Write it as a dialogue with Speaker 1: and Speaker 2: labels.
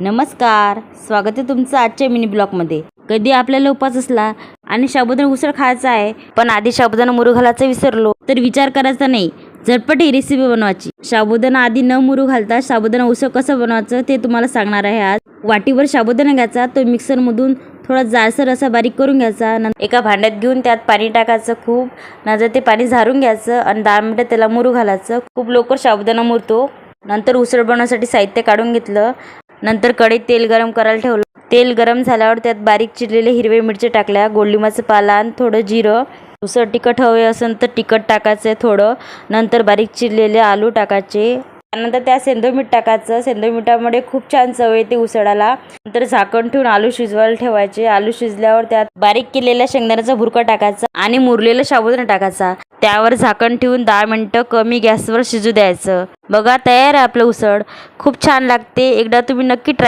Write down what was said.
Speaker 1: नमस्कार स्वागत आहे तुमचं आजच्या मिनी ब्लॉगमध्ये कधी आपल्याला उपास असला आणि साबुदाणा उसळ खायचा आहे पण आधी साबुदाणा मुरू घालायचं विसरलो तर विचार करायचा नाही. झटपट ही रेसिपी बनवायची. साबुदाणा आधी न मुरू घालता साबुदाणा उसळ कसं बनवायचं ते तुम्हाला सांगणार आहे आज. वाटीवर साबुदाणा घ्यायचा तो मिक्सरमधून थोडा जाडसर असा बारीक करून घ्यायचा. नंतर एका भांड्यात घेऊन त्यात पाणी टाकायचं खूप. नंतर ते पाणी झारून घ्यायचं आणि दहा मिनटं त्याला मुरू घालायचं. खूप लवकर साबुदाणा मुरतो. नंतर उसळ बनवण्यासाठी साहित्य काढून घेतलं. नंतर कढईत तेल गरम करायला ठेवलं. तेल गरम झाल्यावर त्यात बारीक चिरलेले हिरवे मिरची टाकल्या. गोडलिंबाचं पाला आणि थोडं जिरं. उसळ तिखट हवे असेल तर तिखट टाकायचं आहे थोडं. नंतर बारीक चिरलेले आलू टाकायचे. त्यानंतर त्या सेंदो मीठ टाकायचं सेंदो मिठामध्ये खूप छान चव येते उसळाला नंतर झाकण ठेवून आलू शिजवायला ठेवायचे. आलू शिजल्यावर त्यात बारीक केलेल्या शेंगदाण्याचा भुरका टाकायचा आणि मुरलेला साबुदाणा टाकायचा. त्यावर झाकण ठेवून दहा मिनटं कमी गॅसवर शिजू द्यायचं. बघा तयार आहे आपलं उसळ. खूप छान लागते. एकदा तुम्ही नक्की ट्राय